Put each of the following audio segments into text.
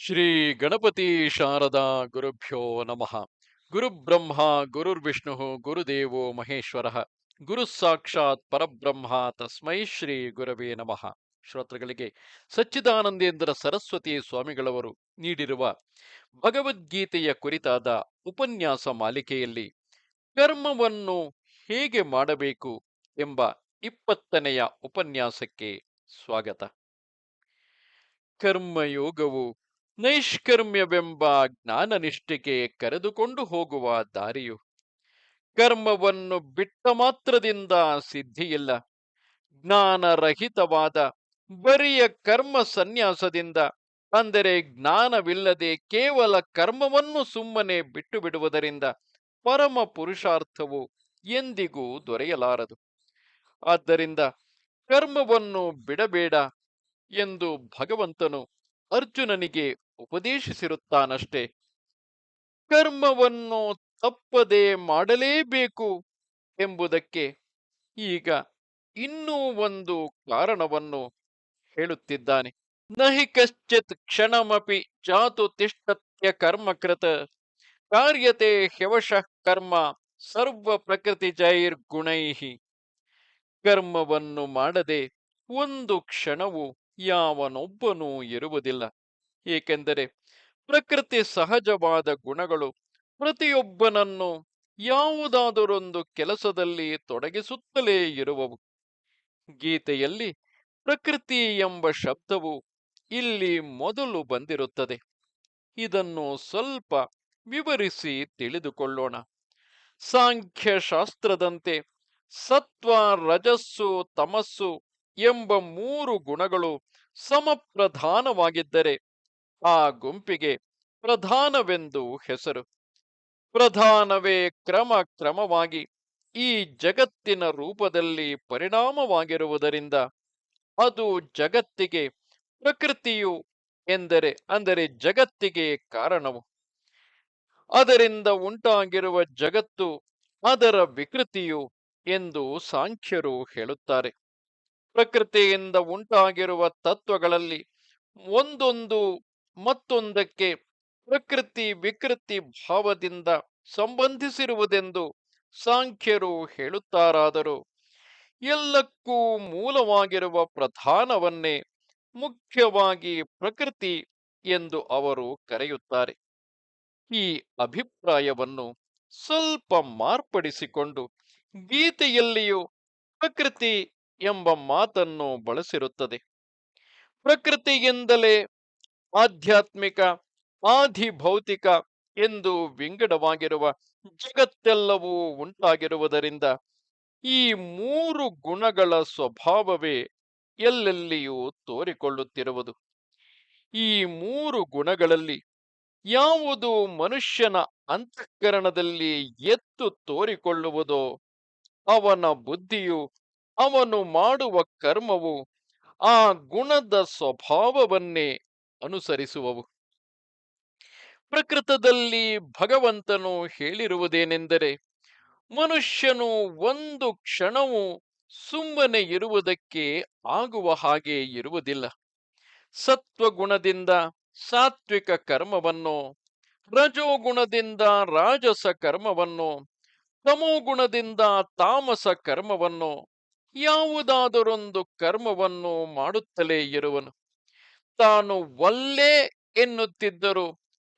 ಶ್ರೀ ಗಣಪತಿ ಶಾರದಾ ಗುರುಭ್ಯೋ ನಮಃ. ಗುರುಬ್ರಹ್ಮ ಗುರುರ್ವಿಷ್ಣು ಗುರುದೇವೋ ಮಹೇಶ್ವರ. ಗುರು ಸಾಕ್ಷಾತ್ ಪರಬ್ರಹ್ಮ ತಸ್ಮೈ ಶ್ರೀ ಗುರವೇ ನಮಃ. ಶ್ರೋತೃಗಳಿಗೆ ಸಚ್ಚಿದಾನಂದೇಂದ್ರ ಸರಸ್ವತಿ ಸ್ವಾಮಿಗಳವರು ನೀಡಿರುವ ಭಗವದ್ಗೀತೆಯ ಕುರಿತಾದ ಉಪನ್ಯಾಸ ಮಾಲಿಕೆಯಲ್ಲಿ ಕರ್ಮವನ್ನು ಹೇಗೆ ಮಾಡಬೇಕು ಎಂಬ ಇಪ್ಪತ್ತನೆಯ ಉಪನ್ಯಾಸಕ್ಕೆ ಸ್ವಾಗತ. ಕರ್ಮಯೋಗವು ನೈಷ್ಕರ್ಮ್ಯವೆಂಬ ಜ್ಞಾನನಿಷ್ಠೆಗೆ ಕರೆದುಕೊಂಡು ಹೋಗುವ ದಾರಿಯು. ಕರ್ಮವನ್ನು ಬಿಟ್ಟ ಮಾತ್ರದಿಂದ ಸಿದ್ಧಿಯಿಲ್ಲ. ಜ್ಞಾನರಹಿತವಾದ ಬರಿಯ ಕರ್ಮ ಸನ್ಯಾಸದಿಂದ, ಅಂದರೆ ಜ್ಞಾನವಿಲ್ಲದೆ ಕೇವಲ ಕರ್ಮವನ್ನು ಸುಮ್ಮನೆ ಬಿಟ್ಟು ಬಿಡುವುದರಿಂದ ಪರಮ ಪುರುಷಾರ್ಥವು ಎಂದಿಗೂ ದೊರೆಯಲಾರದು. ಆದ್ದರಿಂದ ಕರ್ಮವನ್ನು ಬಿಡಬೇಡ ಎಂದು ಭಗವಂತನು ಅರ್ಜುನನಿಗೆ ಉಪದೇಶಿಸಿರುತ್ತಾನಷ್ಟೇ. ಕರ್ಮವನ್ನು ತಪ್ಪದೆ ಮಾಡಲೇಬೇಕು ಎಂಬುದಕ್ಕೆ ಈಗ ಇನ್ನೂ ಒಂದು ಕಾರಣವನ್ನು ಹೇಳುತ್ತಿದ್ದಾನೆ. ನಹಿ ಕಶ್ಚಿತ್ ಕ್ಷಣಮಪಿ ಜಾತು ತಿಷ್ಟತ್ಯ ಕರ್ಮಕೃತ ಕಾರ್ಯತೆ ಹ್ಯವಶಃ ಕರ್ಮ ಸರ್ವ ಪ್ರಕೃತಿ ಜೈರ್ಗುಣೈಹಿ. ಕರ್ಮವನ್ನು ಮಾಡದೆ ಒಂದು ಕ್ಷಣವು ಯಾವನೊಬ್ಬನೂ ಇರುವುದಿಲ್ಲ. ಏಕೆಂದರೆ ಪ್ರಕೃತಿ ಸಹಜವಾದ ಗುಣಗಳು ಪ್ರತಿಯೊಬ್ಬನನ್ನು ಯಾವುದಾದರೊಂದು ಕೆಲಸದಲ್ಲಿ ತೊಡಗಿಸುತ್ತಲೇ ಇರುವವು. ಗೀತೆಯಲ್ಲಿ ಪ್ರಕೃತಿ ಎಂಬ ಶಬ್ದವು ಇಲ್ಲಿ ಮೊದಲು ಬಂದಿರುತ್ತದೆ. ಇದನ್ನು ಸ್ವಲ್ಪ ವಿವರಿಸಿ ತಿಳಿದುಕೊಳ್ಳೋಣ. ಸಾಂಖ್ಯಶಾಸ್ತ್ರದಂತೆ ಸತ್ವ, ರಜಸ್ಸು, ತಮಸ್ಸು ಎಂಬ ಮೂರು ಗುಣಗಳು ಸಮಪ್ರಧಾನವಾಗಿದ್ದರೆ ಆ ಗುಂಪಿಗೆ ಪ್ರಧಾನವೆಂದು ಹೆಸರು. ಪ್ರಧಾನವೇ ಕ್ರಮ ಕ್ರಮವಾಗಿ ಈ ಜಗತ್ತಿನ ರೂಪದಲ್ಲಿ ಪರಿಣಾಮವಾಗಿರುವುದರಿಂದ ಅದು ಜಗತ್ತಿಗೆ ಪ್ರಕೃತಿಯು ಎಂದರೆ, ಅಂದರೆ ಜಗತ್ತಿಗೆ ಕಾರಣವು. ಅದರಿಂದ ಉಂಟಾಗಿರುವ ಜಗತ್ತು ಅದರ ವಿಕೃತಿಯು ಎಂದು ಸಾಂಖ್ಯರು ಹೇಳುತ್ತಾರೆ. ಪ್ರಕೃತಿಯಿಂದ ಉಂಟಾಗಿರುವ ತತ್ವಗಳಲ್ಲಿ ಒಂದೊಂದು ಮತ್ತೊಂದಕ್ಕೆ ಪ್ರಕೃತಿ ವಿಕೃತಿ ಭಾವದಿಂದ ಸಂಬಂಧಿಸಿರುವುದೆಂದು ಸಾಂಖ್ಯರು ಹೇಳುತ್ತಾರಾದರೂ. ಎಲ್ಲಕ್ಕೂ ಮೂಲವಾಗಿರುವ ಪ್ರಧಾನವನ್ನೇ ಮುಖ್ಯವಾಗಿ ಪ್ರಕೃತಿ ಎಂದು ಅವರು ಕರೆಯುತ್ತಾರೆ. ಈ ಅಭಿಪ್ರಾಯವನ್ನು ಸ್ವಲ್ಪ ಮಾರ್ಪಡಿಸಿಕೊಂಡು ಗೀತೆಯಲ್ಲಿಯೂ ಪ್ರಕೃತಿ ಎಂಬ ಮಾತನ್ನು ಬಳಸಿರುತ್ತದೆ. ಪ್ರಕೃತಿಯಿಂದಲೇ ಆಧ್ಯಾತ್ಮಿಕ, ಆಧಿಭೌತಿಕ ಎಂದು ವಿಂಗಡವಾಗಿರುವ ಜಗತ್ತೆಲ್ಲವೂ ಉಂಟಾಗಿರುವುದರಿಂದ ಈ ಮೂರು ಗುಣಗಳ ಸ್ವಭಾವವೇ ಎಲ್ಲೆಲ್ಲಿಯೂ ತೋರಿಕೊಳ್ಳುತ್ತಿರುವುದು. ಈ ಮೂರು ಗುಣಗಳಲ್ಲಿ ಯಾವುದು ಮನುಷ್ಯನ ಅಂತಃಕರಣದಲ್ಲಿ ಎತ್ತು ತೋರಿಕೊಳ್ಳುವುದೋ ಅವನ ಬುದ್ಧಿಯು ಅವನು ಮಾಡುವ ಕರ್ಮವು ಆ ಗುಣದ ಸ್ವಭಾವವನ್ನೇ ಅನುಸರಿಸುವವು ಪ್ರಕೃತದಲ್ಲಿ ಭಗವಂತನು ಹೇಳಿರುವುದೇನೆಂದರೆ, ಮನುಷ್ಯನು ಒಂದು ಕ್ಷಣವೂ ಸುಮ್ಮನೆ ಇರುವುದಕ್ಕೆ ಆಗುವ ಹಾಗೆ ಇರುವುದಿಲ್ಲ. ಸತ್ವಗುಣದಿಂದ ಸಾತ್ವಿಕ ಕರ್ಮವನ್ನು, ರಜೋಗುಣದಿಂದ ರಾಜಸ ಕರ್ಮವನ್ನು, ತಮೋಗುಣದಿಂದ ತಾಮಸ ಕರ್ಮವನ್ನು, ಯಾವುದಾದರೊಂದು ಕರ್ಮವನ್ನು ಮಾಡುತ್ತಲೇ ಇರುವನು. ತಾನು ಒಲ್ಲೆ ಎನ್ನುತ್ತಿದ್ದರು.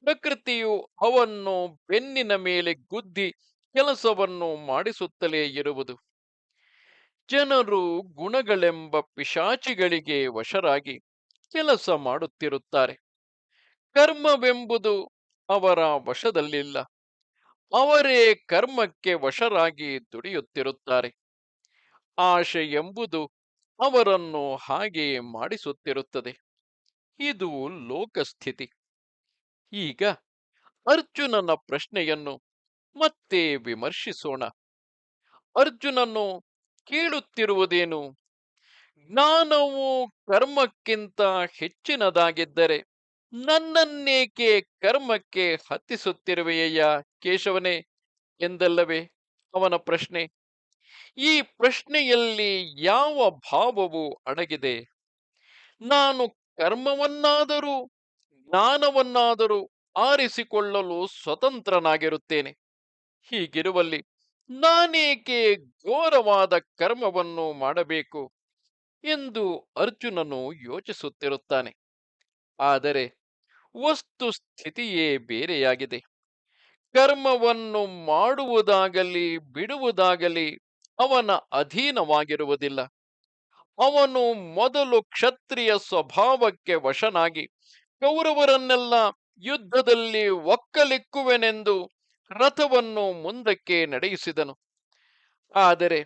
ಪ್ರಕೃತಿಯು ಅವನ್ನು ಬೆನ್ನಿನ ಮೇಲೆ ಗುದ್ದಿ ಕೆಲಸವನ್ನು ಮಾಡಿಸುತ್ತಲೇ ಇರುವುದು. ಜನರು ಗುಣಗಳೆಂಬ ಪಿಶಾಚಿಗಳಿಗೆ ವಶರಾಗಿ ಕೆಲಸ ಮಾಡುತ್ತಿರುತ್ತಾರೆ. ಕರ್ಮವೆಂಬುದು ಅವರ ವಶದಲ್ಲಿಲ್ಲ. ಅವರೇ ಕರ್ಮಕ್ಕೆ ವಶರಾಗಿ ದುಡಿಯುತ್ತಿರುತ್ತಾರೆ. ಆಶೆ ಎಂಬುದು ಅವರನ್ನು ಹಾಗೆ ಮಾಡಿಸುತ್ತಿರುತ್ತದೆ. ಇದು ಲೋಕಸ್ಥಿತಿ. ಈಗ ಅರ್ಜುನನ ಪ್ರಶ್ನೆಯನ್ನು ಮತ್ತೆ ವಿಮರ್ಶಿಸೋಣ. ಅರ್ಜುನನು ಕೇಳುತ್ತಿರುವುದೇನು? ಜ್ಞಾನವು ಕರ್ಮಕ್ಕಿಂತ ಹೆಚ್ಚಿನದಾಗಿದ್ದರೆ ನನ್ನನ್ನೇಕೆ ಕರ್ಮಕ್ಕೆ ಹತ್ತಿಸುತ್ತಿರುವೆಯ ಕೇಶವನೇ? ಎಂದಲ್ಲವೇ ಅವನ ಪ್ರಶ್ನೆ. ಈ ಪ್ರಶ್ನೆಯಲ್ಲಿ ಯಾವ ಭಾವವು ಅಡಗಿದೆ? ನಾನು ಕರ್ಮವನ್ನಾದರೂ, ಜ್ಞಾನವನ್ನಾದರೂ ಆರಿಸಿಕೊಳ್ಳಲು ಸ್ವತಂತ್ರನಾಗಿರುತ್ತೇನೆ. ಹೀಗಿರುವಲ್ಲಿ ನಾನೇಕೆ ಘೋರವಾದ ಕರ್ಮವನ್ನು ಮಾಡಬೇಕು ಎಂದು ಅರ್ಜುನನು ಯೋಚಿಸುತ್ತಿರುತ್ತಾನೆ. ಆದರೆ ವಸ್ತು ಸ್ಥಿತಿಯೇ ಬೇರೆಯಾಗಿದೆ. ಕರ್ಮವನ್ನು ಮಾಡುವುದಾಗಲಿ, ಬಿಡುವುದಾಗಲಿ ಅವನ ಅಧೀನವಾಗಿರುವುದಿಲ್ಲ. ಅವನು ಮೊದಲು ಕ್ಷತ್ರಿಯ ಸ್ವಭಾವಕ್ಕೆ ವಶನಾಗಿ ಕೌರವರನ್ನೆಲ್ಲ ಯುದ್ಧದಲ್ಲಿ ಒಕ್ಕಲಿಕ್ಕುವೆನೆಂದು ರಥವನ್ನು ಮುಂದಕ್ಕೆ ನಡೆಯಿಸಿದನು. ಆದರೆ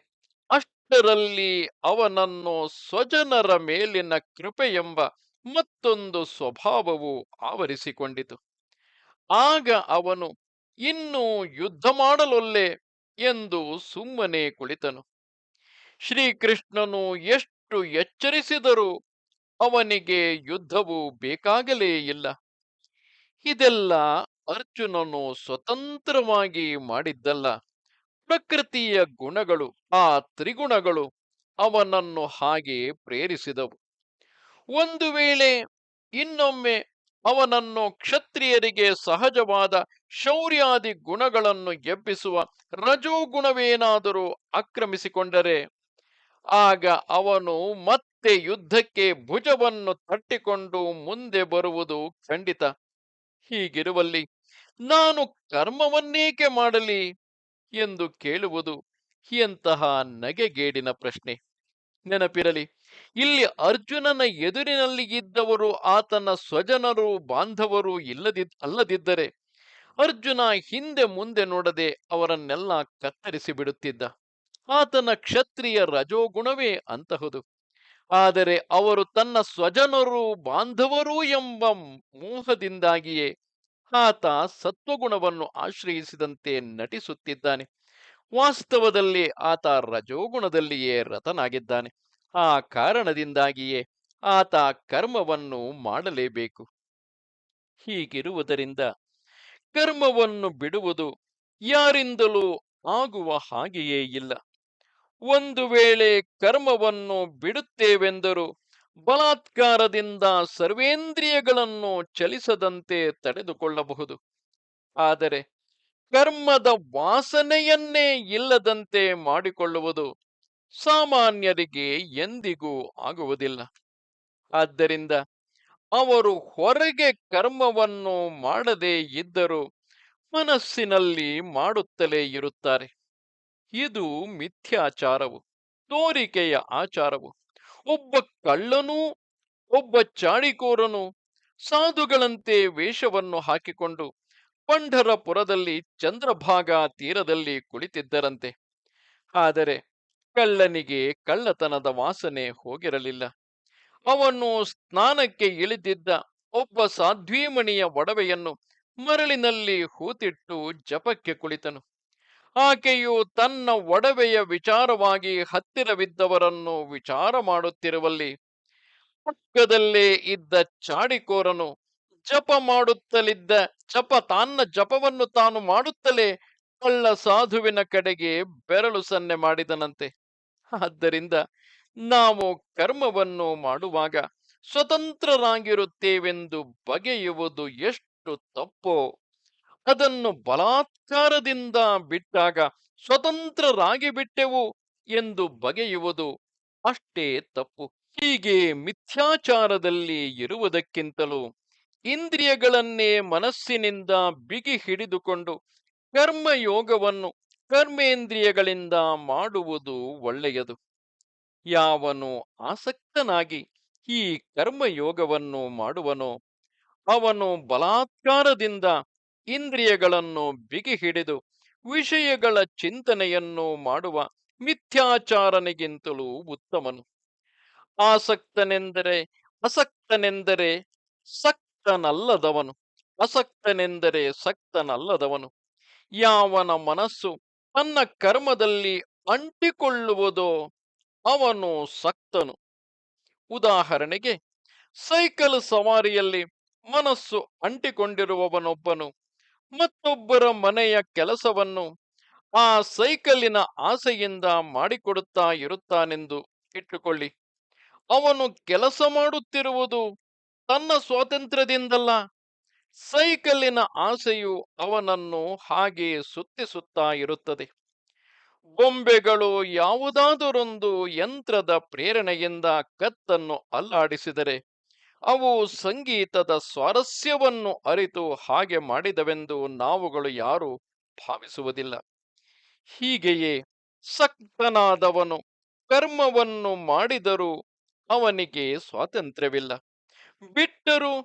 ಅಷ್ಟರಲ್ಲಿ ಅವನನ್ನು ಸ್ವಜನರ ಮೇಲಿನ ಕೃಪೆ ಎಂಬ ಮತ್ತೊಂದು ಸ್ವಭಾವವು ಆವರಿಸಿಕೊಂಡಿತು. ಆಗ ಅವನು, ಇನ್ನೂ ಯುದ್ಧ ಮಾಡಲೊಲ್ಲೆ? ಎಂದು ಸುಮ್ಮನೆ ಕುಳಿತನು. ಶ್ರೀಕೃಷ್ಣನು ಎಷ್ಟು ಎಚ್ಚರಿಸಿದರೂ ಅವನಿಗೆ ಯುದ್ಧವು ಬೇಕಾಗಲೇ ಇಲ್ಲ. ಇದೆಲ್ಲ ಅರ್ಜುನನು ಸ್ವತಂತ್ರವಾಗಿ ಮಾಡಿದ್ದಲ್ಲ. ಪ್ರಕೃತಿಯ ಗುಣಗಳು, ಆ ತ್ರಿಗುಣಗಳು ಅವನನ್ನು ಹಾಗೆ ಪ್ರೇರಿಸಿದವು. ಒಂದು ವೇಳೆ ಇನ್ನೊಮ್ಮೆ ಅವನನ್ನು ಕ್ಷತ್ರಿಯರಿಗೆ ಸಹಜವಾದ ಶೌರ್ಯಾದಿ ಗುಣಗಳನ್ನು ಎಬ್ಬಿಸುವ ರಜೋಗುಣವೇನಾದರೂ ಆಕ್ರಮಿಸಿಕೊಂಡರೆ ಆಗ ಅವನು ಮತ್ತೆ ಯುದ್ಧಕ್ಕೆ ಭುಜವನ್ನು ತಟ್ಟಿಕೊಂಡು ಮುಂದೆ ಬರುವುದು ಖಂಡಿತ. ಹೀಗಿರುವಲ್ಲಿ ನಾನು ಕರ್ಮವನ್ನೇಕೆ ಮಾಡಲಿ ಎಂದು ಕೇಳುವುದು ಎಂತಹ ನಗೆಗೇಡಿನ ಪ್ರಶ್ನೆ. ನೆನಪಿರಲಿ, ಇಲ್ಲಿ ಅರ್ಜುನನ ಎದುರಿನಲ್ಲಿ ಇದ್ದವರು ಆತನ ಸ್ವಜನರು, ಬಾಂಧವರು ಇಲ್ಲದಿ, ಅಲ್ಲದಿದ್ದರೆ ಅರ್ಜುನ ಹಿಂದೆ ಮುಂದೆ ನೋಡದೆ ಅವರನ್ನೆಲ್ಲ ಕತ್ತರಿಸಿ ಬಿಡುತ್ತಿದ್ದ ಆತನ ಕ್ಷತ್ರಿಯ ರಜೋಗುಣವೇ ಅಂತಹುದು. ಆದರೆ ಅವರು ತನ್ನ ಸ್ವಜನರು ಬಾಂಧವರು ಎಂಬ ಮೋಹದಿಂದಾಗಿಯೇ ಆತ ಸತ್ವಗುಣವನ್ನು ಆಶ್ರಯಿಸಿದಂತೆ ನಟಿಸುತ್ತಿದ್ದಾನೆ. ವಾಸ್ತವದಲ್ಲಿ ಆತ ರಜೋಗುಣದಲ್ಲಿಯೇ ರತನಾಗಿದ್ದಾನೆ ಆ ಕಾರಣದಿಂದಾಗಿಯೇ ಆತ ಕರ್ಮವನ್ನು ಮಾಡಲೇಬೇಕು. ಹೀಗಿರುವುದರಿಂದ ಕರ್ಮವನ್ನು ಬಿಡುವುದು ಯಾರಿಂದಲೂ ಆಗುವ ಹಾಗೆಯೇ ಇಲ್ಲ. ಒಂದು ವೇಳೆ ಕರ್ಮವನ್ನು ಬಿಡುತ್ತೇವೆಂದರೂ, ಬಲಾತ್ಕಾರದಿಂದ ಸರ್ವೇಂದ್ರಿಯಗಳನ್ನು ಚಲಿಸದಂತೆ ತಡೆದುಕೊಳ್ಳಬಹುದು. ಆದರೆ ಕರ್ಮದ ವಾಸನೆಯನ್ನೇ ಇಲ್ಲದಂತೆ ಮಾಡಿಕೊಳ್ಳುವುದು ಸಾಮಾನ್ಯರಿಗೆ ಎಂದಿಗೂ ಆಗುವುದಿಲ್ಲ. ಆದ್ದರಿಂದ ಅವರು ಹೊರಗೆ ಕರ್ಮವನ್ನು ಮಾಡದೇ ಇದ್ದರೂ ಮನಸ್ಸಿನಲ್ಲಿ ಮಾಡುತ್ತಲೇ ಇರುತ್ತಾರೆ. ಇದು ಮಿಥ್ಯಾಚಾರವು, ತೋರಿಕೆಯ ಆಚಾರವು. ಒಬ್ಬ ಕಳ್ಳನೂ, ಒಬ್ಬ ಚಾಡಿಕೋರನು ಸಾಧುಗಳಂತೆ ವೇಷವನ್ನು ಹಾಕಿಕೊಂಡು ಪಂಢರಪುರದಲ್ಲಿ ಚಂದ್ರಭಾಗ ತೀರದಲ್ಲಿ ಕುಳಿತಿದ್ದರಂತೆ. ಆದರೆ ಕಳ್ಳನಿಗೆ ಕಳ್ಳತನದ ವಾಸನೆ ಹೋಗಿರಲಿಲ್ಲ. ಅವನು ಸ್ನಾನಕ್ಕೆ ಇಳಿದಿದ್ದ ಒಬ್ಬ ಸಾಧ್ವೀಮಣಿಯ ಒಡವೆಯನ್ನು ಮರಳಿನಲ್ಲಿ ಹೂತಿಟ್ಟು ಜಪಕ್ಕೆ ಕುಳಿತನು. ಆಕೆಯು ತನ್ನ ಒಡವೆಯ ವಿಚಾರವಾಗಿ ಹತ್ತಿರವಿದ್ದವರನ್ನು ವಿಚಾರ ಮಾಡುತ್ತಿರುವಲ್ಲಿ ಪಕ್ಕದಲ್ಲೇ ಇದ್ದ ಚಾಡಿಕೋರನು ಜಪ ಮಾಡುತ್ತಲಿದ್ದ ಜಪ ತನ್ನ ಜಪವನ್ನು ತಾನು ಮಾಡುತ್ತಲೇ ಕಳ್ಳ ಸಾಧುವಿನ ಕಡೆಗೆ ಬೆರಳು ಸನ್ನೆ ಮಾಡಿದನಂತೆ. ಆದ್ದರಿಂದ ನಾವು ಕರ್ಮವನ್ನು ಮಾಡುವಾಗ ಸ್ವತಂತ್ರರಾಗಿರುತ್ತೇವೆಂದು ಬಗೆಯುವುದು ಎಷ್ಟು ತಪ್ಪೋ ಅದನ್ನು ಬಲಾತ್ಕಾರದಿಂದ ಬಿಟ್ಟಾಗ ಸ್ವತಂತ್ರರಾಗಿ ಬಿಟ್ಟೆವು ಎಂದು ಬಗೆಯುವುದು ಅಷ್ಟೇ ತಪ್ಪು. ಹೀಗೆ ಮಿಥ್ಯಾಚಾರದಲ್ಲಿ ಇರುವುದಕ್ಕಿಂತಲೂ ಇಂದ್ರಿಯಗಳನ್ನೇ ಮನಸ್ಸಿನಿಂದ ಬಿಗಿ ಹಿಡಿದುಕೊಂಡು ಕರ್ಮಯೋಗವನ್ನು ಕರ್ಮೇಂದ್ರಿಯಗಳಿಂದ ಮಾಡುವುದು ಒಳ್ಳೆಯದು. ಯಾವನು ಆಸಕ್ತನಾಗಿ ಈ ಕರ್ಮಯೋಗವನ್ನು ಮಾಡುವನೋ ಅವನು ಬಲಾತ್ಕಾರದಿಂದ ಇಂದ್ರಿಯಗಳನ್ನು ಬಿಗಿ ಹಿಡಿದು ವಿಷಯಗಳ ಚಿಂತನೆಯನ್ನು ಮಾಡುವ ಮಿಥ್ಯಾಚಾರನಿಗಿಂತಲೂ ಉತ್ತಮನು. ಆಸಕ್ತನೆಂದರೆ ಅಸಕ್ತನೆಂದರೆ ಸಕ್ತನಲ್ಲದವನು. ಅಸಕ್ತನೆಂದರೆ ಸಕ್ತನಲ್ಲದವನು. ಯಾವನ ಮನಸ್ಸು ತನ್ನ ಕರ್ಮದಲ್ಲಿ ಅಂಟಿಕೊಳ್ಳುವುದೋ ಅವನು ಸಕ್ತನು. ಉದಾಹರಣೆಗೆ, ಸೈಕಲ್ ಸವಾರಿಯಲ್ಲಿ ಮನಸ್ಸು ಅಂಟಿಕೊಂಡಿರುವವನೊಬ್ಬನು ಮತ್ತೊಬ್ಬರ ಮನೆಯ ಕೆಲಸವನ್ನು ಆ ಸೈಕಲ್ಲಿನ ಆಸೆಯಿಂದ ಮಾಡಿಕೊಡುತ್ತಾ ಇರುತ್ತಾನೆಂದು ಇಟ್ಟುಕೊಳ್ಳಿ. ಅವನು ಕೆಲಸ ಮಾಡುತ್ತಿರುವುದು ತನ್ನ ಸ್ವಾತಂತ್ರ್ಯದಿಂದಲ್ಲ. ಸೈಕಲ್ಲಿನ ಆಸೆಯು ಅವನನ್ನು ಹಾಗೆ ಸುತ್ತಿಸುತ್ತಾ ಇರುತ್ತದೆ. ಬೊಂಬೆಗಳು ಯಾವುದಾದರೊಂದು ಯಂತ್ರದ ಪ್ರೇರಣೆಯಿಂದ ಕತ್ತನ್ನು ಅಲ್ಲಾಡಿಸಿದರೆ ಅವು ಸಂಗೀತದ ಸ್ವಾರಸ್ಯವನ್ನು ಅರಿತು ಹಾಗೆ ಮಾಡಿದವೆಂದು ನಾವುಗಳು ಯಾರು ಭಾವಿಸುವುದಿಲ್ಲ. ಹೀಗೆಯೇ ಸಕ್ತನಾದವನು ಕರ್ಮವನ್ನು ಮಾಡಿದರೂ ಅವನಿಗೆ ಸ್ವಾತಂತ್ರ್ಯವಿಲ್ಲ. ಬಿಟ್ಟರೂ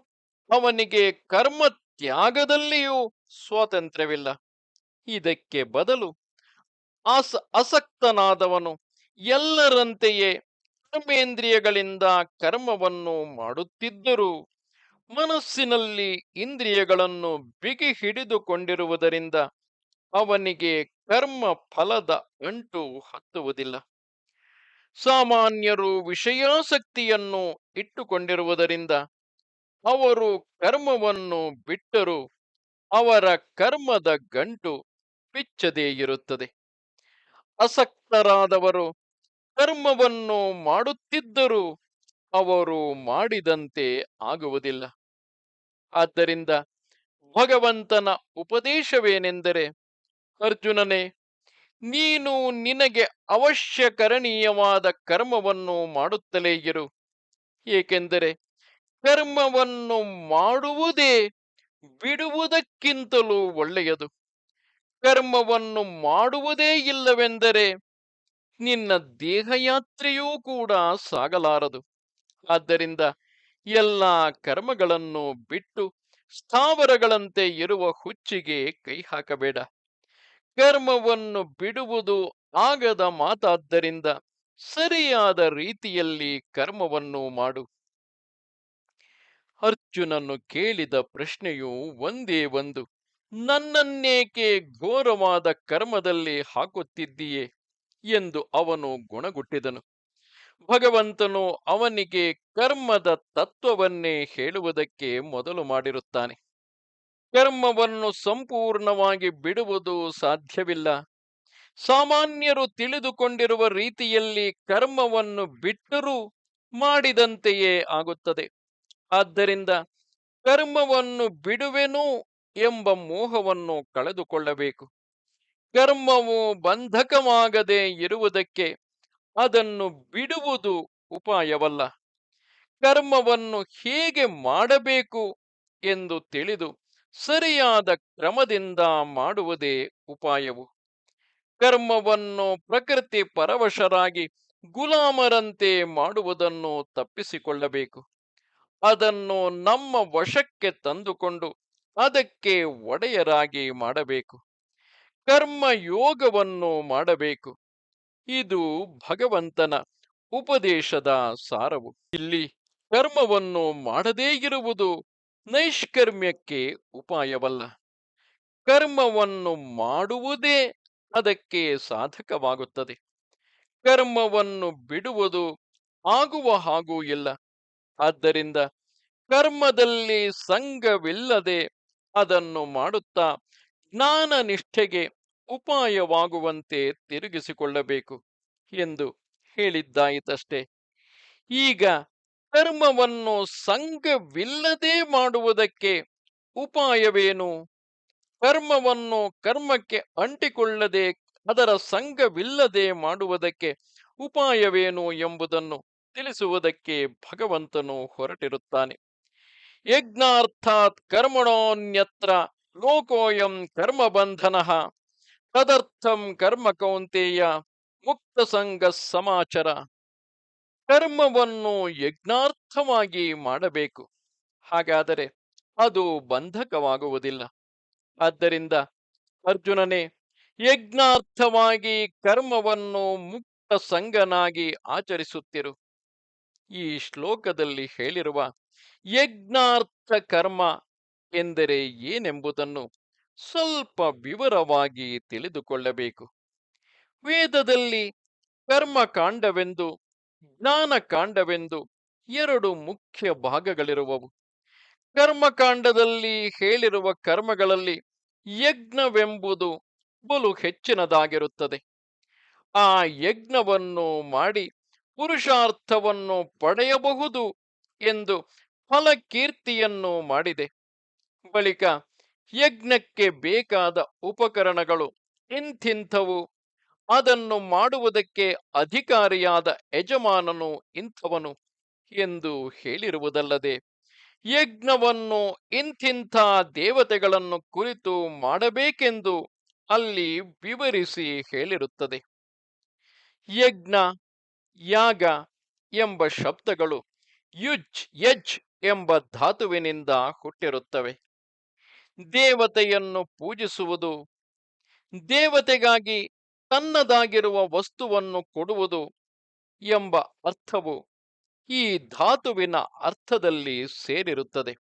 ಅವನಿಗೆ ಕರ್ಮ ತ್ಯಾಗದಲ್ಲಿಯೂ ಸ್ವಾತಂತ್ರ್ಯವಿಲ್ಲ. ಇದಕ್ಕೆ ಬದಲು ಅಸ ಅಸಕ್ತನಾದವನು ಎಲ್ಲರಂತೆಯೇ ಕರ್ಮೇಂದ್ರಿಯಗಳಿಂದ ಕರ್ಮವನ್ನು ಮಾಡುತ್ತಿದ್ದರೂ, ಮನಸ್ಸಿನಲ್ಲಿ ಇಂದ್ರಿಯಗಳನ್ನು ಬಿಗಿ ಹಿಡಿದುಕೊಂಡಿರುವುದರಿಂದ ಅವನಿಗೆ ಕರ್ಮ ಫಲದ ಅಂಟು ಹತ್ತುವುದಿಲ್ಲ. ಸಾಮಾನ್ಯರು ವಿಷಯಾಸಕ್ತಿಯನ್ನು ಇಟ್ಟುಕೊಂಡಿರುವುದರಿಂದ ಅವರು ಕರ್ಮವನ್ನು ಬಿಟ್ಟರು ಅವರ ಕರ್ಮದ ಗಂಟು ಬಿಚ್ಚದೇ ಇರುತ್ತದೆ. ಅಸಕ್ತರಾದವರು ಕರ್ಮವನ್ನು ಮಾಡುತ್ತಿದ್ದರೂ ಅವರು ಮಾಡಿದಂತೆ ಆಗುವುದಿಲ್ಲ. ಆದ್ದರಿಂದ ಭಗವಂತನ ಉಪದೇಶವೇನೆಂದರೆ, ಅರ್ಜುನನೇ, ನೀನು ನಿನಗೆ ಅವಶ್ಯಕರಣೀಯವಾದ ಕರ್ಮವನ್ನು ಮಾಡುತ್ತಲೇ ಇರು. ಏಕೆಂದರೆ ಕರ್ಮವನ್ನು ಮಾಡುವುದೇ ಬಿಡುವುದಕ್ಕಿಂತಲೂ ಒಳ್ಳೆಯದು. ಕರ್ಮವನ್ನು ಮಾಡುವುದೇ ಇಲ್ಲವೆಂದರೆ ನಿನ್ನ ದೇಹಯಾತ್ರೆಯೂ ಕೂಡ ಸಾಗಲಾರದು. ಆದ್ದರಿಂದ ಎಲ್ಲ ಕರ್ಮಗಳನ್ನು ಬಿಟ್ಟು ಸ್ಥಾವರಗಳಂತೆ ಇರುವ ಹುಚ್ಚಿಗೆ ಕೈ ಹಾಕಬೇಡ. ಕರ್ಮವನ್ನು ಬಿಡುವುದು ಆಗದ ಮಾತಾದ್ದರಿಂದ ಸರಿಯಾದ ರೀತಿಯಲ್ಲಿ ಕರ್ಮವನ್ನು ಮಾಡು. ಅರ್ಜುನನ್ನು ಕೇಳಿದ ಪ್ರಶ್ನೆಯು ಒಂದೇ ಒಂದು. ನನ್ನನ್ನೇಕೆ ಘೋರವಾದ ಕರ್ಮದಲ್ಲಿ ಹಾಕುತ್ತಿದ್ದೀಯೇ? ಎಂದು ಅವನು ಗುಣಗುಟ್ಟಿದನು. ಭಗವಂತನು ಅವನಿಗೆ ಕರ್ಮದ ತತ್ವವನ್ನೇ ಹೇಳುವುದಕ್ಕೆ ಮೊದಲು ಮಾಡಿರುತ್ತಾನೆ. ಕರ್ಮವನ್ನು ಸಂಪೂರ್ಣವಾಗಿ ಬಿಡುವುದು ಸಾಧ್ಯವಿಲ್ಲ. ಸಾಮಾನ್ಯರು ತಿಳಿದುಕೊಂಡಿರುವ ರೀತಿಯಲ್ಲಿ ಕರ್ಮವನ್ನು ಬಿಟ್ಟರೂ ಮಾಡಿದಂತೆಯೇ ಆಗುತ್ತದೆ. ಆದ್ದರಿಂದ ಕರ್ಮವನ್ನು ಬಿಡುವೆನು ಎಂಬ ಮೋಹವನ್ನು ಕಳೆದುಕೊಳ್ಳಬೇಕು. ಕರ್ಮವು ಬಂಧಕವಾಗದೆ ಇರುವುದಕ್ಕೆ ಅದನ್ನು ಬಿಡುವುದು ಉಪಾಯವಲ್ಲ. ಕರ್ಮವನ್ನು ಹೇಗೆ ಮಾಡಬೇಕು ಎಂದು ತಿಳಿದು ಸರಿಯಾದ ಕ್ರಮದಿಂದ ಮಾಡುವುದೇ ಉಪಾಯವು. ಕರ್ಮವನ್ನು ಪ್ರಕೃತಿ ಪರವಶರಾಗಿ ಗುಲಾಮರಂತೆ ಮಾಡುವುದನ್ನು ತಪ್ಪಿಸಿಕೊಳ್ಳಬೇಕು. ಅದನ್ನು ನಮ್ಮ ವಶಕ್ಕೆ ತಂದುಕೊಂಡು ಅದಕ್ಕೆ ಒಡೆಯರಾಗಿ ಮಾಡಬೇಕು. ಕರ್ಮ ಯೋಗವನ್ನು ಮಾಡಬೇಕು. ಇದು ಭಗವಂತನ ಉಪದೇಶದ ಸಾರವು. ಇಲ್ಲಿ ಕರ್ಮವನ್ನು ಮಾಡದೇ ಇರುವುದು ನೈಷ್ಕರ್ಮ್ಯಕ್ಕೆ ಉಪಾಯವಲ್ಲ. ಕರ್ಮವನ್ನು ಮಾಡುವುದೇ ಅದಕ್ಕೆ ಸಾಧಕವಾಗುತ್ತದೆ. ಕರ್ಮವನ್ನು ಬಿಡುವುದು ಆಗುವ ಹಾಗೂ ಇಲ್ಲ. ಆದ್ದರಿಂದ ಕರ್ಮದಲ್ಲಿ ಸಂಘವಿಲ್ಲದೆ ಅದನ್ನು ಮಾಡುತ್ತಾ ಜ್ಞಾನ ನಿಷ್ಠೆಗೆ ಉಪಾಯವಾಗುವಂತೆ ತಿರುಗಿಸಿಕೊಳ್ಳಬೇಕು ಎಂದು ಹೇಳಿದ್ದಾಯಿತಷ್ಟೇ. ಈಗ ಕರ್ಮವನ್ನು ಸಂಘವಿಲ್ಲದೆ ಮಾಡುವುದಕ್ಕೆ ಉಪಾಯವೇನು? ಕರ್ಮವನ್ನು ಕರ್ಮಕ್ಕೆ ಅಂಟಿಕೊಳ್ಳದೆ ಅದರ ಸಂಘವಿಲ್ಲದೆ ಮಾಡುವುದಕ್ಕೆ ಉಪಾಯವೇನು ಎಂಬುದನ್ನು ತಿಳಿಸುವುದಕ್ಕೆ ಭಗವಂತನು ಹೊರಟಿರುತ್ತಾನೆ. ಯಜ್ಞಾರ್ಥಾತ್ ಕರ್ಮಣೋನ್ಯತ್ರ ಲೋಕೋಯಂ ಕರ್ಮ ಬಂಧನ ತದರ್ಥಂ ಕರ್ಮ ಕೌಂತೆಯ ಮುಕ್ತ ಸಂಘ ಸಮಾಚಾರ ಕರ್ಮವನ್ನು ಯಜ್ಞಾರ್ಥವಾಗಿ ಮಾಡಬೇಕು. ಹಾಗಾದರೆ ಅದು ಬಂಧಕವಾಗುವುದಿಲ್ಲ. ಆದ್ದರಿಂದ ಅರ್ಜುನನೇ, ಯಜ್ಞಾರ್ಥವಾಗಿ ಕರ್ಮವನ್ನು ಮುಕ್ತ ಸಂಗನಾಗಿ ಆಚರಿಸುತ್ತಿರು. ಈ ಶ್ಲೋಕದಲ್ಲಿ ಹೇಳಿರುವ ಯಜ್ಞಾರ್ಥ ಕರ್ಮ ಎಂದರೆ ಏನೆಂಬುದನ್ನು ಸ್ವಲ್ಪ ವಿವರವಾಗಿ ತಿಳಿದುಕೊಳ್ಳಬೇಕು. ವೇದದಲ್ಲಿ ಕರ್ಮಕಾಂಡವೆಂದು, ಜ್ಞಾನಕಾಂಡವೆಂದು ಎರಡು ಮುಖ್ಯ ಭಾಗಗಳಿರುವವು. ಕರ್ಮಕಾಂಡದಲ್ಲಿ ಹೇಳಿರುವ ಕರ್ಮಗಳಲ್ಲಿ ಯಜ್ಞವೆಂಬುದು ಬಲು ಹೆಚ್ಚಿನದಾಗಿರುತ್ತದೆ. ಆ ಯಜ್ಞವನ್ನು ಮಾಡಿ ಪುರುಷಾರ್ಥವನ್ನು ಪಡೆಯಬಹುದು ಎಂದು ಫಲಕೀರ್ತಿಯನ್ನು ಮಾಡಿದೆ. ಬಳಿಕ ಯಜ್ಞಕ್ಕೆ ಬೇಕಾದ ಉಪಕರಣಗಳು ಇಂಥಿಂಥವು. ಅದನ್ನು ಮಾಡುವುದಕ್ಕೆ ಅಧಿಕಾರಿಯಾದ ಯಜಮಾನನು ಇಂಥವನು ಎಂದು ಹೇಳಿರುವುದಲ್ಲದೆ, ಯಜ್ಞವನ್ನು ಇಂಥಿಂಥ ದೇವತೆಗಳನ್ನು ಕುರಿತು ಮಾಡಬೇಕೆಂದು ಅಲ್ಲಿ ವಿವರಿಸಿ ಹೇಳಿರುತ್ತದೆ. ಯಜ್ಞ, ಯಾಗ ಎಂಬ ಶಬ್ದಗಳು, ಯುಜ್, ಯಜ್ ಎಂಬ ಧಾತುವಿನಿಂದ ಹುಟ್ಟಿರುತ್ತವೆ. ದೇವತೆಯನ್ನು ಪೂಜಿಸುವುದು, ದೇವತೆಗಾಗಿ ತನ್ನದಾಗಿರುವ ವಸ್ತುವನ್ನು ಕೊಡುವುದು ಎಂಬ ಅರ್ಥವು ಈ ಧಾತುವಿನ ಅರ್ಥದಲ್ಲಿ ಸೇರಿರುತ್ತದೆ.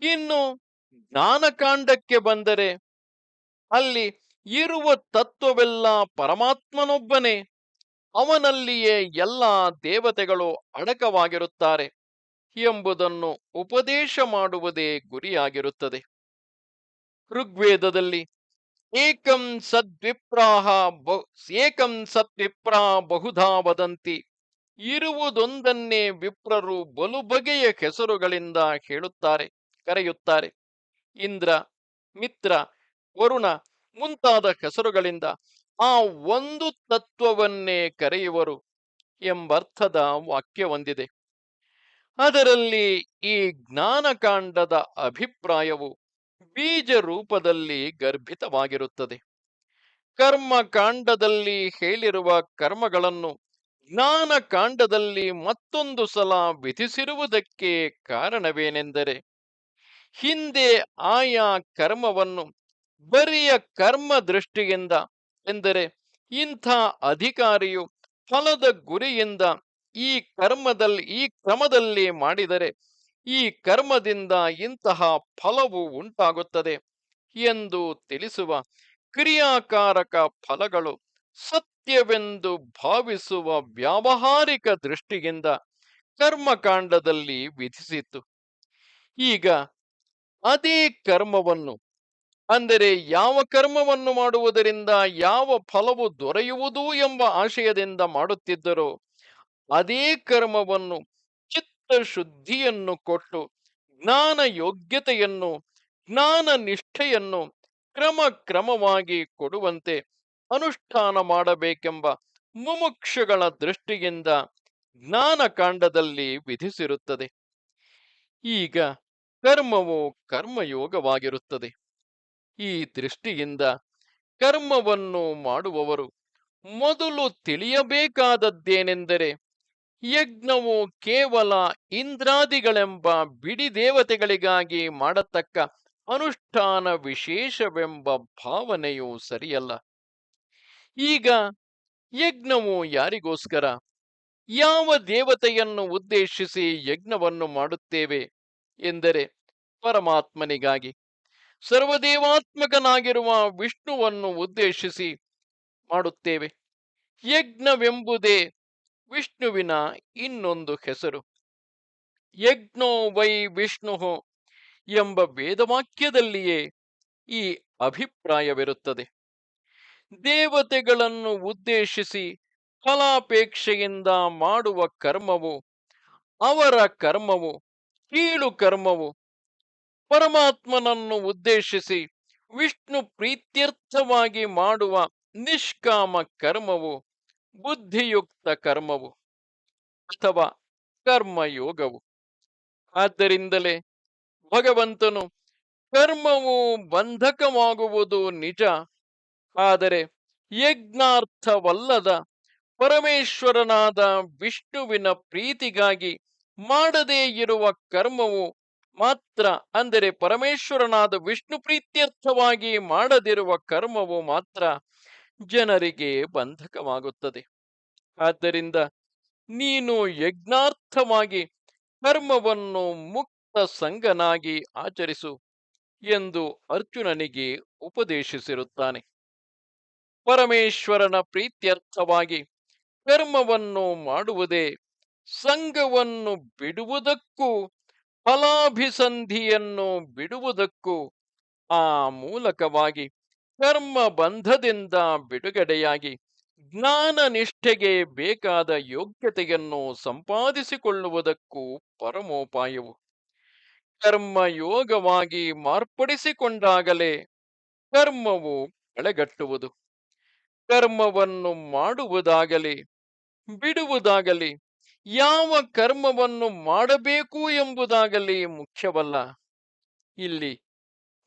ಇನ್ನು ಜ್ಞಾನಕಾಂಡಕ್ಕೆ ಬಂದರೆ ಅಲ್ಲಿ ಇರುವ ತತ್ವವೆಲ್ಲ ಪರಮಾತ್ಮನೊಬ್ಬನೇ, ಅವನಲ್ಲಿಯೇ ಎಲ್ಲ ದೇವತೆಗಳು ಅಡಕವಾಗಿರುತ್ತಾರೆ ಎಂಬುದನ್ನು ಉಪದೇಶ ಮಾಡುವುದೇ ಗುರಿಯಾಗಿರುತ್ತದೆ. ಋಗ್ವೇದದಲ್ಲಿ, ಏಕಂ ಸದ್ವಿಪ್ರಾಹ ಏಕಂ ಸದ್ವಿಪ್ರಾ ಬಹುಧಾ ವದಂತಿ, ಇರುವುದೊಂದನ್ನೇ ವಿಪ್ರರು ಬಲು ಬಗೆಯ ಹೆಸರುಗಳಿಂದ ಹೇಳುತ್ತಾರೆ, ಕರೆಯುತ್ತಾರೆ. ಇಂದ್ರ, ಮಿತ್ರ, ವರುಣ ಮುಂತಾದ ಹೆಸರುಗಳಿಂದ ಆ ಒಂದು ತತ್ವವನ್ನೇ ಕರೆಯುವರು ಎಂಬರ್ಥದ ವಾಕ್ಯವೊಂದಿದೆ ಅದರಲ್ಲಿ ಈ ಜ್ಞಾನಕಾಂಡದ ಅಭಿಪ್ರಾಯವು ಬೀಜ ರೂಪದಲ್ಲಿ ಗರ್ಭಿತವಾಗಿರುತ್ತದೆ. ಕರ್ಮಕಾಂಡದಲ್ಲಿ ಹೇಳಿರುವ ಕರ್ಮಗಳನ್ನು ಜ್ಞಾನಕಾಂಡದಲ್ಲಿ ಮತ್ತೊಂದು ಸಲ ವಿಧಿಸಿರುವುದಕ್ಕೆ ಕಾರಣವೇನೆಂದರೆ, ಹಿಂದೆ ಆಯಾ ಕರ್ಮವನ್ನು ಬರಿಯ ಕರ್ಮ ದೃಷ್ಟಿಯಿಂದ ಎಂದರೆ, ಇಂಥ ಅಧಿಕಾರಿಯು ಫಲದ ಗುರಿಯಿಂದ ಈ ಕರ್ಮದಲ್ಲಿ, ಈ ಕ್ರಮದಲ್ಲಿ ಮಾಡಿದರೆ ಈ ಕರ್ಮದಿಂದ ಇಂತಹ ಫಲವು ಉಂಟಾಗುತ್ತದೆ ಎಂದು ತಿಳಿಸುವ ಕ್ರಿಯಾಕಾರಕ ಫಲಗಳು ಸತ್ಯವೆಂದು ಭಾವಿಸುವ ವ್ಯಾವಹಾರಿಕ ದೃಷ್ಟಿಯಿಂದ ಕರ್ಮಕಾಂಡದಲ್ಲಿ ವಿಧಿಸಿತ್ತು. ಈಗ ಅದೇ ಕರ್ಮವನ್ನು, ಅಂದರೆ ಯಾವ ಕರ್ಮವನ್ನು ಮಾಡುವುದರಿಂದ ಯಾವ ಫಲವು ದೊರೆಯುವುದು ಎಂಬ ಆಶಯದಿಂದ ಮಾಡುತ್ತಿದ್ದರೋ, ಅದೇ ಕರ್ಮವನ್ನು ಶುದ್ಧಿಯನ್ನು ಕೊಟ್ಟು, ಜ್ಞಾನ ಯೋಗ್ಯತೆಯನ್ನು, ಜ್ಞಾನ ನಿಷ್ಠೆಯನ್ನು ಕ್ರಮ ಕ್ರಮವಾಗಿ ಕೊಡುವಂತೆ ಅನುಷ್ಠಾನ ಮಾಡಬೇಕೆಂಬ ಮುಮುಕ್ಷಗಳ ದೃಷ್ಟಿಯಿಂದ ಜ್ಞಾನಕಾಂಡದಲ್ಲಿ ವಿಧಿಸಿರುತ್ತದೆ. ಈಗ ಕರ್ಮವು ಕರ್ಮಯೋಗವಾಗಿರುತ್ತದೆ. ಈ ದೃಷ್ಟಿಯಿಂದ ಕರ್ಮವನ್ನು ಮಾಡುವವರು ಮೊದಲು ತಿಳಿಯಬೇಕಾದದ್ದೇನೆಂದರೆ ಯಜ್ಞವು ಕೇವಲ ಇಂದ್ರಾದಿಗಳೆಂಬ ಬಿಡಿ ದೇವತೆಗಳಿಗಾಗಿ ಮಾಡತಕ್ಕ ಅನುಷ್ಠಾನ ವಿಶೇಷವೆಂಬ ಭಾವನೆಯು ಸರಿಯಲ್ಲ. ಈಗ ಯಜ್ಞವು ಯಾರಿಗೋಸ್ಕರ? ಯಾವ ದೇವತೆಯನ್ನು ಉದ್ದೇಶಿಸಿ ಯಜ್ಞವನ್ನು ಮಾಡುತ್ತೇವೆ? ಎಂದರೆ ಪರಮಾತ್ಮನಿಗಾಗಿ. ಸರ್ವದೇವಾತ್ಮಕನಾಗಿರುವ ವಿಷ್ಣುವನ್ನು ಉದ್ದೇಶಿಸಿ ಮಾಡುತ್ತೇವೆ. ಯಜ್ಞವೆಂಬುದೇ ವಿಷ್ಣುವಿನ ಇನ್ನೊಂದು ಹೆಸರು. ಯಜ್ಞೋ ವೈ ವಿಷ್ಣು ಎಂಬ ವೇದವಾಕ್ಯದಲ್ಲಿಯೇ ಈ ಅಭಿಪ್ರಾಯವಿರುತ್ತದೆ. ದೇವತೆಗಳನ್ನು ಉದ್ದೇಶಿಸಿ ಫಲಾಪೇಕ್ಷೆಯಿಂದ ಮಾಡುವ ಕರ್ಮವು, ಅವರ ಕರ್ಮವು, ಕೀಳು ಕರ್ಮವು, ಪರಮಾತ್ಮನನ್ನು ಉದ್ದೇಶಿಸಿ ವಿಷ್ಣು ಪ್ರೀತ್ಯರ್ಥವಾಗಿ ಮಾಡುವ ನಿಷ್ಕಾಮ ಕರ್ಮವು ಬುದ್ಧಿಯುಕ್ತ ಕರ್ಮವು ಅಥವಾ ಕರ್ಮಯೋಗವು. ಆದ್ದರಿಂದಲೇ ಭಗವಂತನು ಕರ್ಮವು ಬಂಧಕವಾಗುವುದು ನಿಜ, ಆದರೆ ಯಜ್ಞಾರ್ಥವಲ್ಲದ ಪರಮೇಶ್ವರನಾದ ವಿಷ್ಣುವಿನ ಪ್ರೀತಿಗಾಗಿ ಮಾಡದೇ ಇರುವ ಕರ್ಮವು ಮಾತ್ರ, ಅಂದರೆ ಪರಮೇಶ್ವರನಾದ ವಿಷ್ಣು ಪ್ರೀತ್ಯರ್ಥವಾಗಿ ಮಾಡದಿರುವ ಕರ್ಮವು ಮಾತ್ರ ಜನರಿಗೆ ಬಂಧಕವಾಗುತ್ತದೆ. ಆದ್ದರಿಂದ ನೀನು ಯಜ್ಞಾರ್ಥವಾಗಿ ಕರ್ಮವನ್ನು ಮುಕ್ತ ಸಂಗನಾಗಿ ಆಚರಿಸು ಎಂದು ಅರ್ಜುನನಿಗೆ ಉಪದೇಶಿಸಿರುತ್ತಾನೆ. ಪರಮೇಶ್ವರನ ಪ್ರೀತ್ಯರ್ಥವಾಗಿ ಕರ್ಮವನ್ನು ಮಾಡುವುದೇ ಸಂಘವನ್ನು ಬಿಡುವುದಕ್ಕೂ ಫಲಾಭಿಸಂಧಿಯನ್ನು ಬಿಡುವುದಕ್ಕೂ ಆ ಮೂಲಕವಾಗಿ ಕರ್ಮ ಬಂಧದಿಂದ ಬಿಡುಗಡೆಯಾಗಿ ಜ್ಞಾನ ನಿಷ್ಠೆಗೆ ಬೇಕಾದ ಯೋಗ್ಯತೆಯನ್ನು ಸಂಪಾದಿಸಿಕೊಳ್ಳುವುದಕ್ಕೂ ಪರಮೋಪಾಯವು. ಕರ್ಮಯೋಗವಾಗಿ ಮಾರ್ಪಡಿಸಿಕೊಂಡಾಗಲೇ ಕರ್ಮವು ಕಳೆಗಟ್ಟುವುದು ಕರ್ಮವನ್ನು ಮಾಡುವುದಾಗಲಿ, ಬಿಡುವುದಾಗಲಿ, ಯಾವ ಕರ್ಮವನ್ನು ಮಾಡಬೇಕು ಎಂಬುದಾಗಲಿ ಮುಖ್ಯವಲ್ಲ. ಇಲ್ಲಿ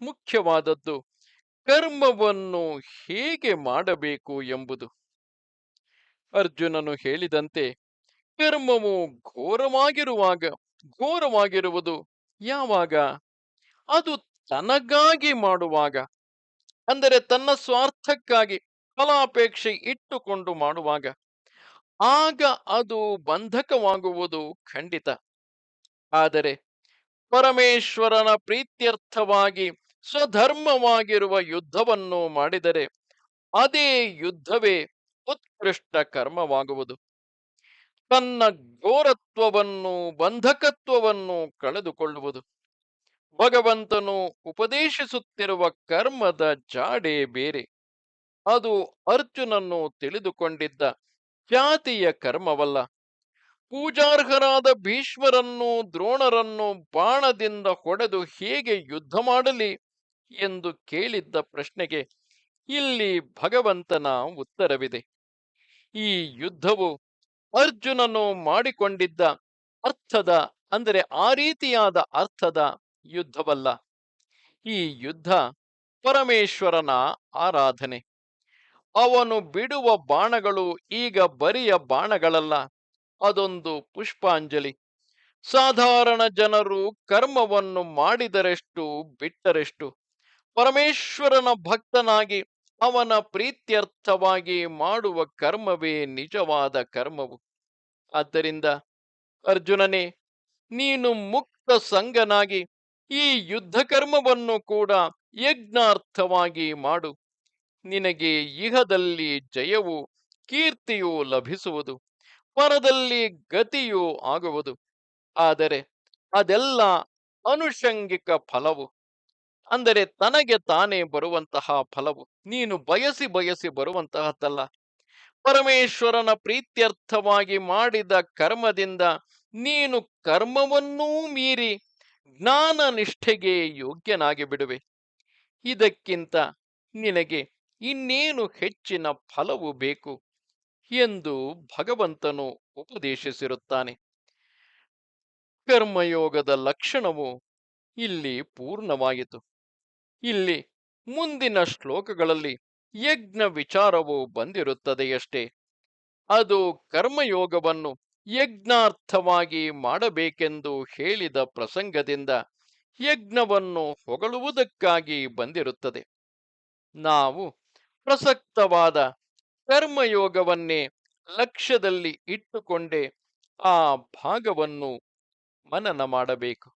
ಮುಖ್ಯವಾದದ್ದು ಕರ್ಮವನ್ನು ಹೇಗೆ ಮಾಡಬೇಕು ಎಂಬುದು. ಅರ್ಜುನನು ಹೇಳಿದಂತೆ ಕರ್ಮವು ಘೋರವಾಗಿರುವಾಗ ಘೋರವಾಗಿರುವುದು ಯಾವಾಗ? ಅದು ತನಗಾಗಿ ಮಾಡುವಾಗ. ಅಂದರೆ ತನ್ನ ಸ್ವಾರ್ಥಕ್ಕಾಗಿ ಫಲಾಪೇಕ್ಷೆ ಇಟ್ಟುಕೊಂಡು ಮಾಡುವಾಗ. ಆಗ ಅದು ಬಂಧಕವಾಗುವುದು ಖಂಡಿತ. ಆದರೆ ಪರಮೇಶ್ವರನ ಪ್ರೀತ್ಯರ್ಥವಾಗಿ ಸ್ವಧರ್ಮವಾಗಿರುವ ಯುದ್ಧವನ್ನು ಮಾಡಿದರೆ ಅದೇ ಯುದ್ಧವೇ ಉತ್ಕೃಷ್ಟ ಕರ್ಮವಾಗುವುದು. ತನ್ನ ಘೋರತ್ವವನ್ನು, ಬಂಧಕತ್ವವನ್ನು ಕಳೆದುಕೊಳ್ಳುವುದು. ಭಗವಂತನು ಉಪದೇಶಿಸುತ್ತಿರುವ ಕರ್ಮದ ಜಾಡೆ ಬೇರೆ. ಅದು ಅರ್ಜುನನ್ನು ತಿಳಿದುಕೊಂಡಿದ್ದ ಜಾತಿಯ ಕರ್ಮವಲ್ಲ. ಪೂಜಾರ್ಹರಾದ ಭೀಷ್ಮರನ್ನು ದ್ರೋಣರನ್ನು ಬಾಣದಿಂದ ಹೊಡೆದು ಹೇಗೆ ಯುದ್ಧ ಮಾಡಲಿ? ಎಂದು ಕೇಳಿದ್ದ ಪ್ರಶ್ನೆಗೆ, ಇಲ್ಲಿ ಭಗವಂತನ ಉತ್ತರವಿದೆ. ಈ ಯುದ್ಧವು ಅರ್ಜುನನು ಮಾಡಿಕೊಂಡಿದ್ದ ಅರ್ಥದ, ಅಂದರೆ ಆ ರೀತಿಯಾದ ಅರ್ಥದ ಯುದ್ಧವಲ್ಲ. ಈ ಯುದ್ಧ ಪರಮೇಶ್ವರನ ಆರಾಧನೆ. ಅವನು ಬಿಡುವ ಬಾಣಗಳು ಈಗ ಬರಿಯ ಬಾಣಗಳಲ್ಲ, ಅದೊಂದು ಪುಷ್ಪಾಂಜಲಿ. ಸಾಧಾರಣ ಜನರು ಕರ್ಮವನ್ನು ಮಾಡಿದರೆಷ್ಟು, ಬಿಟ್ಟರೆಷ್ಟು. ಪರಮೇಶ್ವರನ ಭಕ್ತನಾಗಿ ಅವನ ಪ್ರೀತ್ಯರ್ಥವಾಗಿ ಮಾಡುವ ಕರ್ಮವೇ ನಿಜವಾದ ಕರ್ಮವು. ಆದ್ದರಿಂದ ಅರ್ಜುನನೇ, ನೀನು ಮುಕ್ತ ಸಂಗನಾಗಿ ಈ ಯುದ್ಧ ಕರ್ಮವನ್ನು ಕೂಡ ಯಜ್ಞಾರ್ಥವಾಗಿ ಮಾಡು. ನಿನಗೆ ಇಹದಲ್ಲಿ ಜಯವು ಕೀರ್ತಿಯು ಲಭಿಸುವುದು ಪರದಲ್ಲಿ ಗತಿಯೂ ಆಗುವುದು. ಆದರೆ ಅದೆಲ್ಲ ಅನುಷಂಗಿಕ ಫಲವು. ಅಂದರೆ ತನಗೆ ತಾನೇ ಬರುವಂತಹ ಫಲವು. ನೀನು ಬಯಸಿ ಬಯಸಿ ಬರುವಂತಹದ್ದಲ್ಲ. ಪರಮೇಶ್ವರನ ಪ್ರೀತ್ಯರ್ಥವಾಗಿ ಮಾಡಿದ ಕರ್ಮದಿಂದ ನೀನು ಕರ್ಮವನ್ನೂ ಮೀರಿ ಜ್ಞಾನ ನಿಷ್ಠೆಗೆ ಯೋಗ್ಯನಾಗಿ ಬಿಡುವೆ. ಇದಕ್ಕಿಂತ ನಿನಗೆ ಇನ್ನೇನು ಹೆಚ್ಚಿನ ಫಲವು ಬೇಕು ಎಂದು ಭಗವಂತನು ಉಪದೇಶಿಸಿರುತ್ತಾನೆ. ಕರ್ಮಯೋಗದ ಲಕ್ಷಣವು ಇಲ್ಲಿ ಪೂರ್ಣವಾಯಿತು. ಇಲ್ಲಿ ಮುಂದಿನ ಶ್ಲೋಕಗಳಲ್ಲಿ ಯಜ್ಞ ವಿಚಾರವು ಬಂದಿರುತ್ತದೆಯಷ್ಟೇ. ಅದು ಕರ್ಮಯೋಗವನ್ನು ಯಜ್ಞಾರ್ಥವಾಗಿ ಮಾಡಬೇಕೆಂದು ಹೇಳಿದ ಪ್ರಸಂಗದಿಂದ ಯಜ್ಞವನ್ನು ಹೊಗಳುವುದಕ್ಕಾಗಿ ಬಂದಿರುತ್ತದೆ. ನಾವು ಪ್ರಸಕ್ತವಾದ ಕರ್ಮಯೋಗವನ್ನೇ ಲಕ್ಷ್ಯದಲ್ಲಿ ಇಟ್ಟುಕೊಂಡೇ ಆ ಭಾಗವನ್ನು ಮನನ ಮಾಡಬೇಕು.